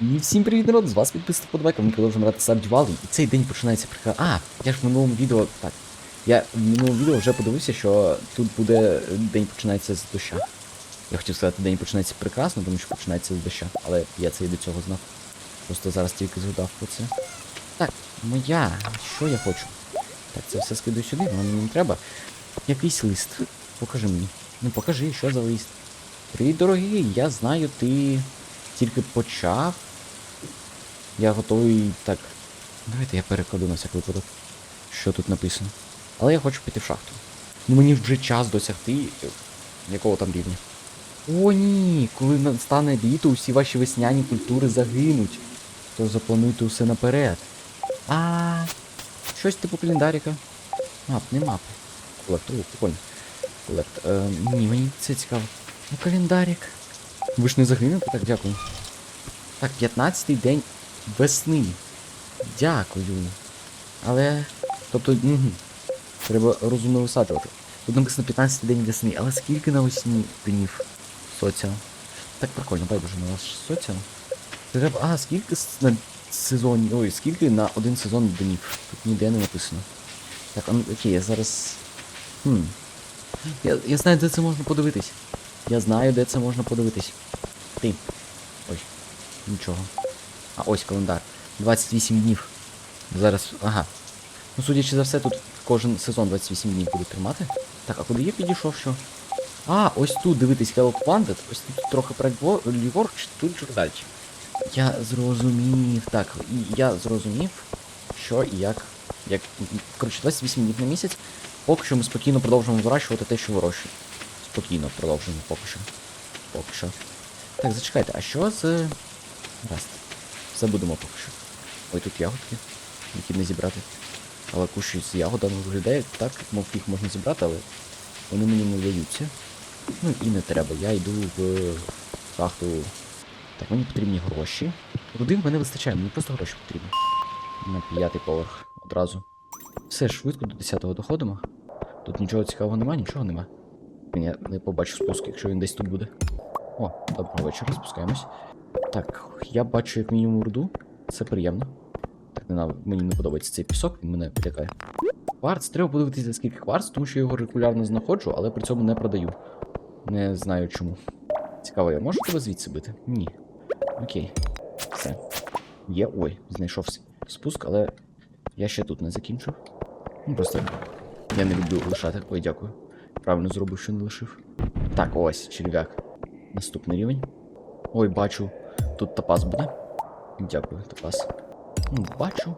І всім привіт, народ! З вас підписати подобайка, ми продовжуємо грати Stardew І цей день починається прекрасно. А, я ж в минулому відео. Так. Я в минулому відео вже подивився, що тут буде день починається з доща. Я хотів сказати, день починається прекрасно, тому що починається з доща. Але я це і до цього знав. Просто зараз тільки згадав про це. Так, моя. Що я хочу? Так, це все скидаю сюди, воно мені не треба. Якийсь лист. Покажи мені. Ну покажи, що за лист. Привіт, дорогий, я знаю, ти тільки почав. Я готовий. Так. Давайте я перекладу на всяк випадок, що тут написано. Але я хочу піти в шахту. Ну мені вже час досягти. Якого там рівня? О, ні! Коли настане літо, усі ваші весняні культури загинуть. То заплануйте усе наперед. А щось типу календаріка. Мап, не мапи. Колект, о, прикольно. Колект. Е, ні, мені це цікаво. Ну, календарик. Ви ж не загинете? Так, дякую. Так, 15-й день весни. Дякую. Але. Тобто, угу. треба розумно висаджувати. Тут написано 15-й день весни, але скільки на весні днів? Соціал. Так прикольно, байдуже на ваш соціал. Треба. А, скільки на сезон. Ой, скільки на один сезон днів? Тут ніде не написано. Так, а ну окей, я зараз. Хм. Я, я знаю, де це можна подивитись. Я знаю, де це можна подивитись. Ти. Ой, нічого. А ось календар. 28 днів. Зараз. Ага. Ну, судячи за все, тут кожен сезон 28 днів буде тримати. Так, а куди я підійшов що? А, ось тут дивитись Hello Planet, ось тут трохи право- ліворуч, тут далі. Я зрозумів. Так, я зрозумів, що і як. Як. Коротше, 28 днів на місяць. Поки що ми спокійно продовжуємо вирощувати те, що вирощуємо. Спокійно продовжуємо поки що. Поки що. Так, зачекайте, а що з. Забудемо поки що. Ой, тут ягодки, які не зібрати. Але кущі з ягодами виглядає так, мов їх можна зібрати, але вони мені не даються. Ну і не треба. Я йду в шахту. Так, мені потрібні гроші. В мене вистачає, мені просто гроші потрібні. На п'ятий поверх одразу. Все швидко до 10-го доходимо. Тут нічого цікавого нема, нічого нема. Я не побачу спуск, якщо він десь тут буде. О, доброго вечора, спускаємось. Так, я бачу як мінімум руду. Це приємно. Так, не мені не подобається цей пісок, він мене лякає. Кварц, треба подивитися, скільки кварц, тому що я його регулярно знаходжу, але при цьому не продаю. Не знаю чому. Цікаво, я можу тебе звідси бити? Ні. Окей. Все. Є. Ой, знайшов спуск, але я ще тут не закінчив. Ну, просто я не люблю лишати. Ой, дякую. Правильно зробив, що не лишив. Так, ось, черв'як. Наступний рівень. Ой, бачу. Тут топаз буде. Дякую, топаз. Ну, бачу.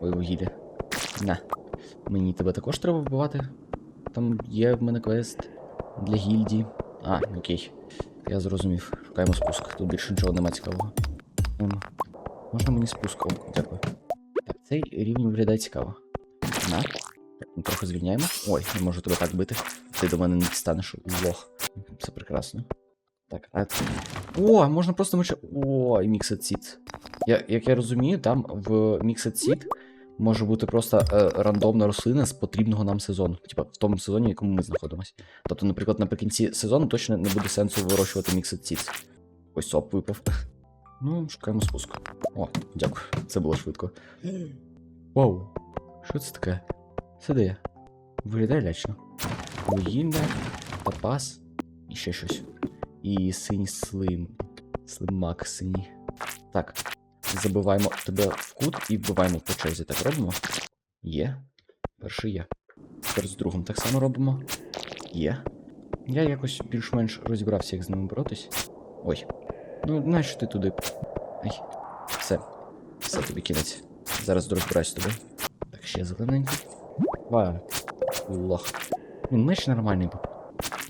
Ой, вугілля. На. Мені тебе також треба вбивати. Там є в мене квест для гільдії. А, окей. Я зрозумів. Шукаємо спуск. Тут більше нічого нема цікавого. Можна мені спуск? О, дякую. Так, цей рівень виглядає цікаво. На. Трохи звільняємо. Ой, не можу тебе так бити. Ти до мене не дістанеш лох. Це прекрасно. Так, а. О, можна просто меча. О, і Mixed Seed. Я, як я розумію, там в Mixed Seed може бути просто е, рандомна рослина з потрібного нам сезону. Типа в тому сезоні, в якому ми знаходимося. Тобто, наприклад, наприкінці сезону точно не буде сенсу вирощувати Mixed Seeds. Ось соп випав. Ну, шукаємо спуск. О, дякую. Це було швидко. Вау. Що це таке? Це я? Виглядає лячно. Вугілля, топаз і ще щось. І синій слим. Слимак синій. Так. Забиваємо тебе в кут і вбиваємо по черзі. Так робимо. Є. Перший є. Тепер з другим так само робимо. Є. Я якось більш-менш розібрався, як з ними боротись. Ой. Ну, знаєш, ти туди. Ай. Все. Все тобі кінець. Зараз розбираюсь з тобою. Так, ще зелененький. Вау. Лох. Він меч нормальний був.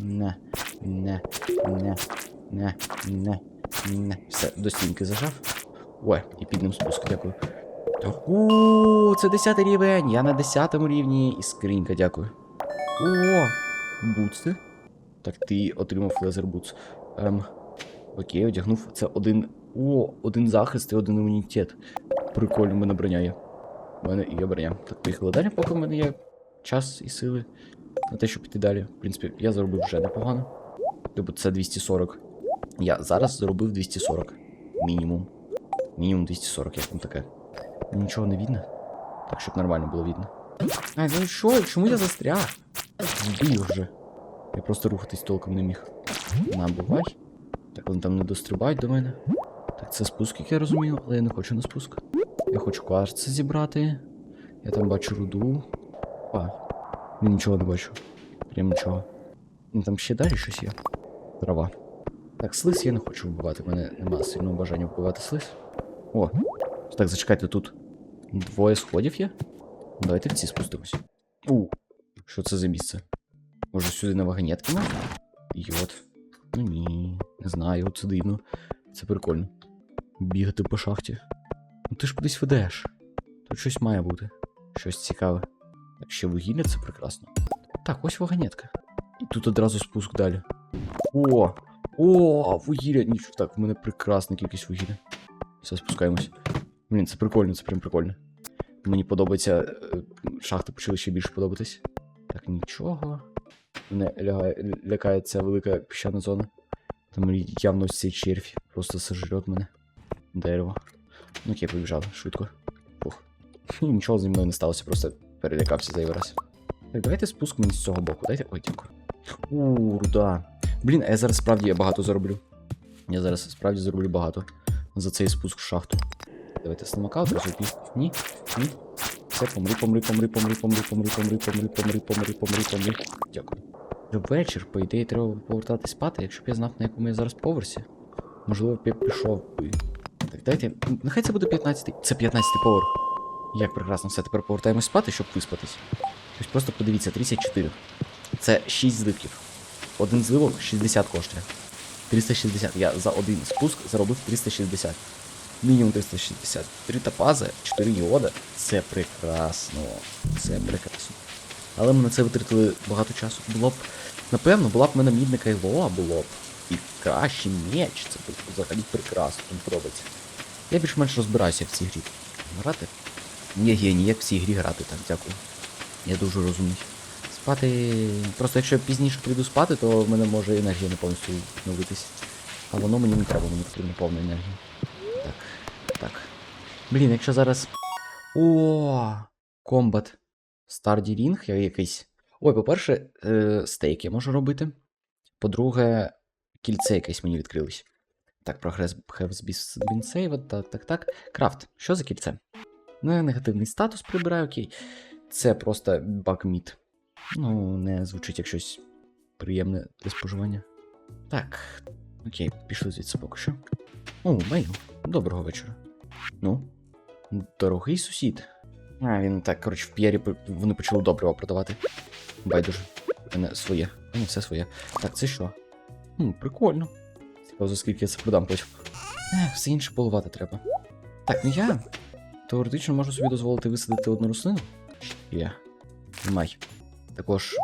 Не, не, не, не, не, не. Все, до стінки зажав. Ой, і під ним спуск, дякую. О, це 10 рівень. Я на 10 рівні. І скринька, дякую. О, бутси. Так, ти отримав лезер бутс. Ем, окей, одягнув. Це один. О, один захист і один імунітет. Прикольно, мене броня є. У мене є броня. Так, поїхали далі, поки в мене є час і сили на те, щоб піти далі. В принципі, я заробив вже непогано. Тобто це 240. Я зараз заробив 240. Мінімум. Мінімум 240, як там таке. Нічого не видно. Так, щоб нормально було видно. Ай, ну що, чому я застряг? Збіг вже. Я просто рухатись толком не міг. На, бувай. Так, вони там не дострибають до мене. Так, це спуск, як я розумію, але я не хочу на спуск. Я хочу кварц зібрати. Я там бачу руду. А, я нічого не бачу. Прям нічого. Ну там ще далі щось є. Трава. Так, слиз я не хочу вбивати, в мене немає сильного бажання вбивати слиз. О, так, зачекайте, тут двоє сходів є. Давайте в ці спустимось. У, що це за місце? Може сюди на вагонетки можна? Йот. Ну ні, не знаю, це дивно. Це прикольно. Бігати по шахті. Ну ти ж кудись ведеш. Тут щось має бути. Щось цікаве. Так, ще вугілля це прекрасно. Так, ось вагонетка. І тут одразу спуск далі. О! О, вугілля! Нічого. Так, в мене прекрасна кількість вугілля. Все, спускаємось. Блін, це прикольно, це прям прикольно. Мені подобається. е, Шахти почали ще більше подобатись. Так, нічого. Мене лягає, лякає ця велика піщана зона. Там явно цей червь просто сожрет мене. Дерево. Ну окей, побіжав, швидко. Фух. І нічого зі мною не сталося, просто перелякався зайвий раз. Так, давайте спуск мені з цього боку. Дайте. Ой, дякую. У, руда. Блін, а я зараз справді багато зароблю. Я зараз справді зароблю багато за цей спуск в шахту. Давайте одразу ні. Ні. Ні. Все, помри, помри, помри, помри, помри, помри, помри, помри, помри, помри, помри, помри. Дякую. Вже вечір, по ідеї, треба повертатись спати, якщо б я знав, на якому я зараз поверсі. Можливо, б я пішов. Так, дайте. Нехай це буде 15-й. Це 15-й поверх. Як прекрасно, все, тепер повертаємось спати, щоб виспатись. Ось просто подивіться, 34. Це 6 зливків. Один зливок 60 коштує. 360. Я за один спуск заробив 360. Мінімум 360. Три топази, 4 йода. Це прекрасно. Це прекрасно. Але ми на це витратили багато часу. Було б. Напевно, була б в мене мідне кайло, було б. І кращий меч. Це взагалі прекрасно, мені подобається. Я більш-менш розбираюся в цій грі. Грати? Ні, геній, як в цій грі грати, так, дякую. Я дуже розумний. Спати. Просто якщо я пізніше прийду спати, то в мене може енергія не повністю відновитись. А воно мені не треба, мені потрібна повна енергія. Так, так. Блін, якщо зараз. О! Комбат. Старді рінг якийсь. Ой, по-перше, е, стейк я можу робити. По-друге, кільце якесь мені відкрилось. Так, прогрес has been saved, так, так, так. Крафт. Що за кільце? Ну, негативний статус прибираю, окей. Це просто бакміт. Ну, не звучить як щось приємне для споживання. Так, окей, пішли звідси поки що. О, мейл. Доброго вечора. Ну, дорогий сусід. А, він так, коротше, в п'єрі вони почали добриво продавати. Байдуже. У мене своє. У мене все своє. Так, це що? Хм, прикольно. Цікаво, за скільки я це продам потім. Ех, все інше поливати треба. Так, ну я теоретично можу собі дозволити висадити одну рослину. Є. Май. Також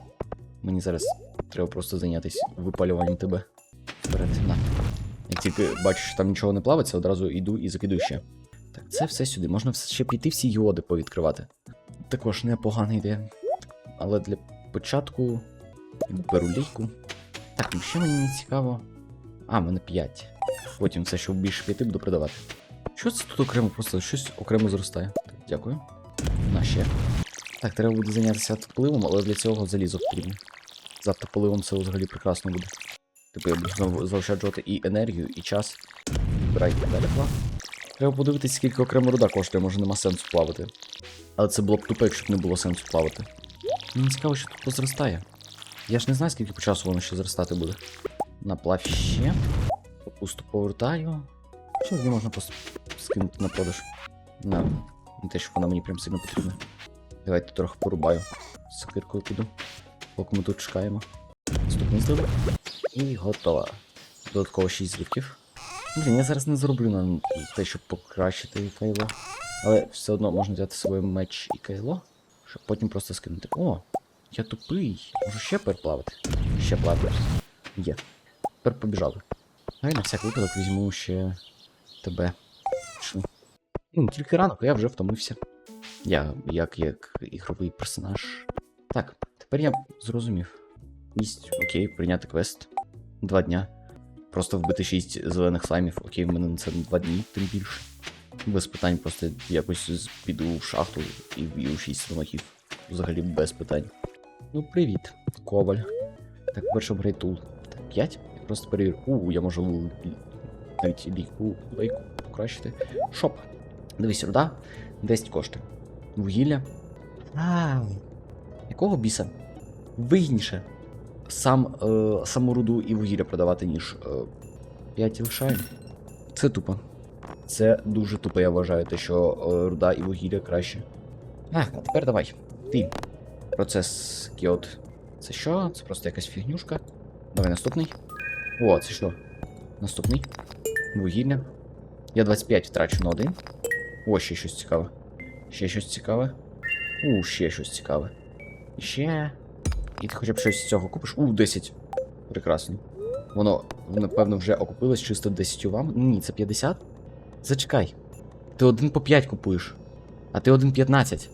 мені зараз треба просто зайнятися випалюванням тебе. Вперед, на. Як тільки бачу, що там нічого не плавиться, одразу йду і закидую ще. Так, це все сюди. Можна ще піти всі йоди повідкривати. Також непогана ідея. Але для початку беру лійку. Так, ну ще мені не цікаво. А, мене 5. Потім все, що більше 5 буду продавати. Що це тут окремо? Просто щось окремо зростає. Так, дякую. На ще. Так, треба буде зайнятися автополивом, але для цього залізо потрібно. З автополивом це взагалі прекрасно буде. Типу я буду знову заощаджувати і енергію, і час. Збирайте далі плав. Треба подивитись, скільки окремо руда коштує, може нема сенсу плавати. Але це було б тупо, якщо б не було сенсу плавати. Мені цікаво, що тут позростає. Я ж не знаю, скільки по часу воно ще зростати буде. Наплав ще. Капусту повертаю. Що не можна скинути на продаж? На. Не те, що вона мені прям сильно потрібна. Давайте трохи порубаю. З сокиркою піду. Поки ми тут чекаємо. Наступний зливок. І готово. Додатково 6 зливків. Блін, я зараз не зроблю на те, щоб покращити кайло. Але все одно можна взяти з меч і кайло, щоб потім просто скинути. О, я тупий. Можу ще переплавати. Ще плавати. Є. Тепер побіжали. А я на всяк випадок візьму ще тебе. Ну, тільки ранок, а я вже втомився. Я як як ігровий персонаж. Так, тепер я зрозумів. Місць, окей, прийняти квест. Два дня. Просто вбити 6 зелених слаймів, окей, в мене на це два дні, тим більше. Без питань просто якось піду в шахту і вб'ю 6 слонахів. Взагалі без питань. Ну, привіт, Коваль. Так, перше апгрейд тул. Так, 5. Я просто перевірю. У, я можу навіть ліку, лейку покращити. Шоп. Дивись, руда. 10 коштує. Вугілля. А, якого біса? Вигідніше. Сам, е, саму руду і вугілля продавати, ніж е, 5 лишаємо. Це тупо. Це дуже тупо, я вважаю, те, що е, руда і вугілля краще. А, а тепер давай. Ти. Процес кіот. Це що? Це просто якась фігнюшка. Давай наступний. О, це що? Наступний. Вугілля. Я 25 втрачу на один. О, ще щось цікаве. Ще щось цікаве. У, ще щось цікаве. Ще. І ти хоча б щось з цього купиш? У, 10. Прекрасно. Воно, напевно, вже окупилось чисто 10 вам. Ні, це 50. Зачекай. Ти один по 5 купуєш. А ти один 15.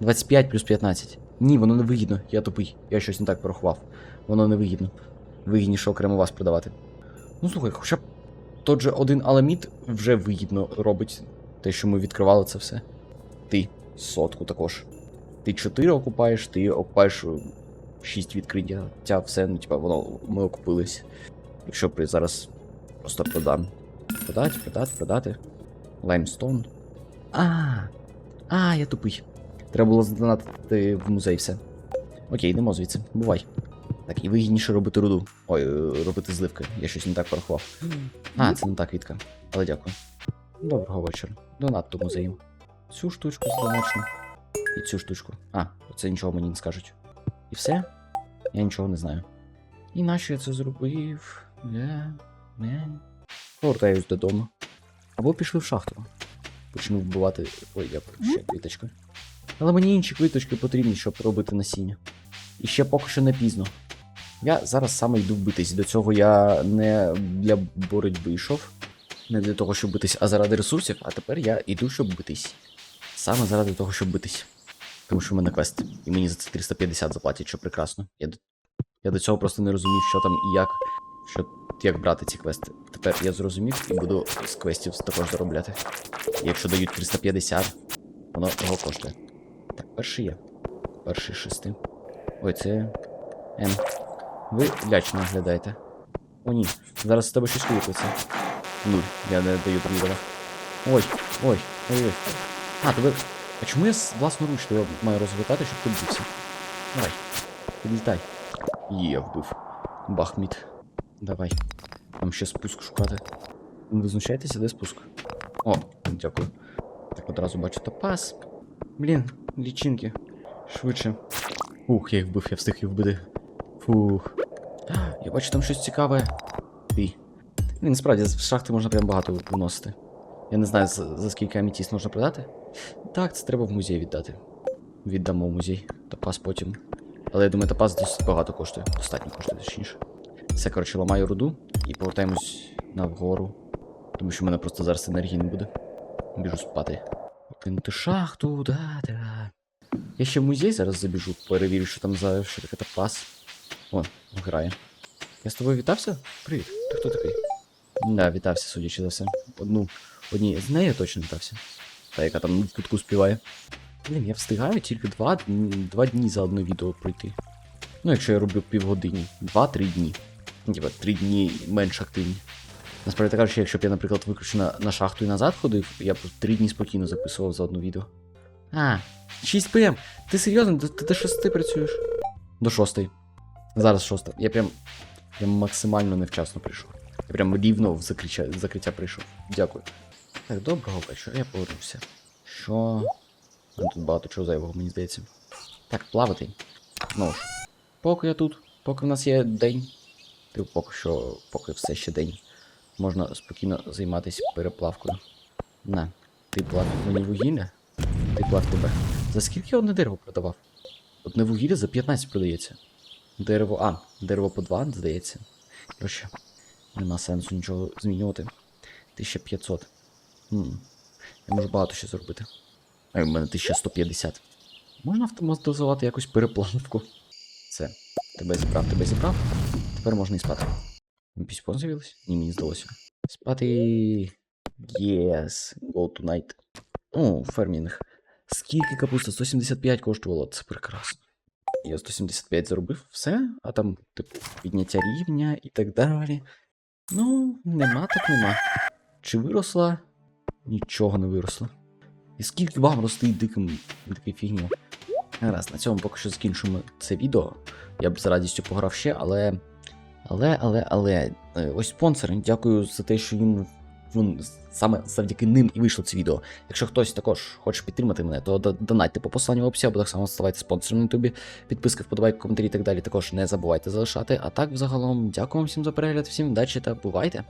25 плюс 15. Ні, воно не вигідно. Я тупий. Я щось не так порахував. Воно не вигідно. Вигідніше окремо вас продавати. Ну слухай, хоча б тот же один аламіт вже вигідно робить те, що ми відкривали це все. Ти сотку також. Ти 4 окупаєш, ти окупаєш 6 відкриття, все, ну, типа, воно ми окупились. Якщо при зараз просто продам. Продати, продати, продати. Лаймстон. А, а, я тупий. Треба було задонатити в музей все. Окей, йдемо звідси. Бувай. Так, і вигідніше робити руду. Ой, е, робити зливки. Я щось не так порахував. А, це не та квітка. Але дякую. Доброго вечора. Донат до музею. Цю штучку задоначну. І цю штучку. А, це нічого мені не скажуть. І все? Я нічого не знаю. І нащо я це зробив? Не. Повертаюсь додому. Або пішли в шахту. Почну вбивати. Ой, я ще квіточка. Але мені інші квіточки потрібні, щоб робити насіння. І ще поки що не пізно. Я зараз саме йду вбитись. До цього я не для боротьби йшов. Не для того, щоб битись, а заради ресурсів, а тепер я йду, щоб битись. Саме заради того, щоб битись. Тому що в мене квест. І мені за це 350 заплатять, що прекрасно. Я до, я до цього просто не розумів, що там і як. Що, як брати ці квести. Тепер я зрозумів і буду з квестів також заробляти. І якщо дають 350, воно того коштує. Так, перший є. Перший шести. Ой, це. Н. Ви лячно виглядаєте. О, ні. Зараз з тебе щось вилупиться. Нуль. Я не даю тобі. Ой, ой, ой, ой. А, тебе. А чому я власноруч тебе маю розвитати, щоб ти бився? Давай. Підлітай. Є, вбив. Бахміт. Давай. Там ще спуск шукати. Ви знущаєтеся, де спуск? О, дякую. Так одразу бачу топаз. Блін, лічинки. Швидше. Ух, я їх вбив, я встиг їх вбити. Фух. Я бачу там щось цікаве. Ти. Блін, насправді з шахти можна прям багато виносити. Я не знаю, за, за скільки амітіс можна продати. Так, це треба в музей віддати. Віддамо в музей. Топаз потім. Але я думаю, топаз досить багато коштує. Достатньо коштує, точніше. Все, коротше, ламаю руду і повертаємось на вгору. Тому що в мене просто зараз енергії не буде. Біжу спати. Покинути шахту, да-да. Я ще в музей зараз забіжу, перевірю, що там за що таке топаз. О, грає. Я з тобою вітався? Привіт. Ти хто такий? Да, вітався, судячи за все. Одну. Одні з нею точно вітався. Та яка там в кутку співає. Блін, я встигаю тільки два, два дні за одне відео пройти. Ну, якщо я роблю півгодині. Два-три дні. Типа, три дні менш активні. Насправді кажучи, якщо б я, наприклад, виключно на, на шахту і назад ходив, я б три дні спокійно записував за одне відео. А, 6 пм. Ти серйозно? Ти, до 6 працюєш? До 6. Зараз 6. Я прям, прям максимально невчасно прийшов. Я прям рівно в закриття, закриття прийшов. Дякую. Так, доброго вечора, я повернувся. Що? Ну, Тут багато чого зайвого, мені здається. Так, плавати. Знову ж. Поки я тут, поки в нас є день. Ти поки що, поки все ще день. Можна спокійно займатися переплавкою. На, ти плав мені вугілля? Ти плав тебе. За скільки я одне дерево продавав? Одне вугілля за 15 продається. Дерево. А, дерево по 2, здається. Коротше, нема сенсу нічого змінювати. 1500. Хм. Я можу багато ще зробити. А в мене 1150. Можна автоматизувати якусь переплавку. Все. Тебе зібрав, тебе зібрав. Тепер можна і спати. Піспон з'явилось? Ні, мені здалося. Спати. Yes, go tonight. О, фермінг. Скільки капуста? 175 коштувало, це прекрасно. Я 175 заробив, все, а там, типу, підняття рівня і так далі. Ну, нема так нема. Чи виросла? Нічого не виросло. І скільки вам рости диким дикий фігня? Гаразд, на цьому поки що закінчуємо це відео. Я б з радістю пограв ще, але. Але, але, але. е, Ось спонсори, дякую за те, що їм. Вон, саме завдяки ним і вийшло це відео. Якщо хтось також хоче підтримати мене, то до- донатьте по посиланню в описі, або так само ставайте спонсором на ютубі. Підписки, вподобайки, коментарі і так далі. Також не забувайте залишати. А так, взагалом, дякую вам всім за перегляд, всім удачі та бувайте!